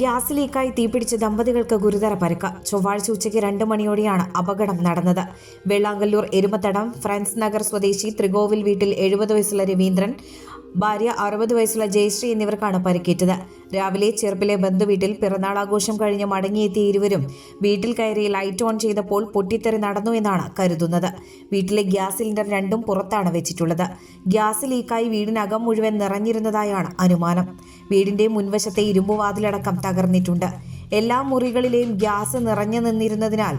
Gas ലീക്കായി തീപിടിച്ച ദമ്പതികൾക്ക് ഗുരുതര പരുക്ക്. ചൊവ്വാഴ്ച ഉച്ചയ്ക്ക് രണ്ട് മണിയോടെയാണ് അപകടം നടന്നത്. വെള്ളാങ്കല്ലൂർ എരുമത്തടം ഫ്രാൻസ് നഗർ സ്വദേശി ത്രികോവിൽ വീട്ടിൽ എഴുപത് വയസ്സുള്ള രവീന്ദ്രൻ ഭാര്യ അറുപത് വയസ്സുള്ള ജയശ്രീ എന്നിവർക്കാണ് പരിക്കേറ്റത്. രാവിലെ ചെറുപ്പിലെ ബന്ധുവീട്ടിൽ പിറന്നാൾ ആഘോഷം കഴിഞ്ഞ് മടങ്ങിയെത്തിയ ഇരുവരും വീട്ടിൽ കയറി ലൈറ്റ് ഓൺ ചെയ്തപ്പോൾ പൊട്ടിത്തെറി നടന്നു എന്നാണ് കരുതുന്നത്. വീട്ടിലെ ഗ്യാസ് സിലിണ്ടർ രണ്ടും പുറത്താണ് വെച്ചിട്ടുള്ളത്. ഗ്യാസ് ലീക്കായി വീടിനകം മുഴുവൻ നിറഞ്ഞിരുന്നതായാണ് അനുമാനം. വീടിന്റെ മുൻവശത്തെ ഇരുമ്പുവാതിലടക്കം തകർന്നിട്ടുണ്ട്. എല്ലാ മുറികളിലെയും ഗ്യാസ് നിറഞ്ഞു നിന്നിരുന്നതിനാൽ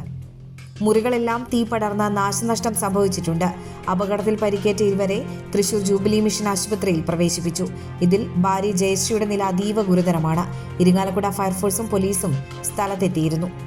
മുറികളെല്ലാം തീ പടർന്ന നാശനഷ്ടം സംഭവിച്ചിട്ടുണ്ട്. അപകടത്തിൽ പരിക്കേറ്റ ഇരുവരെ തൃശൂർ ജൂബിലി മിഷൻ ആശുപത്രിയിൽ പ്രവേശിപ്പിച്ചു. ഇതിൽ ഭാര്യ ജയശ്രീയുടെ നില അതീവ ഗുരുതരമാണ്. ഇരിങ്ങാലക്കുട ഫയർഫോഴ്സും പോലീസും സ്ഥലത്തെത്തിയിരുന്നു.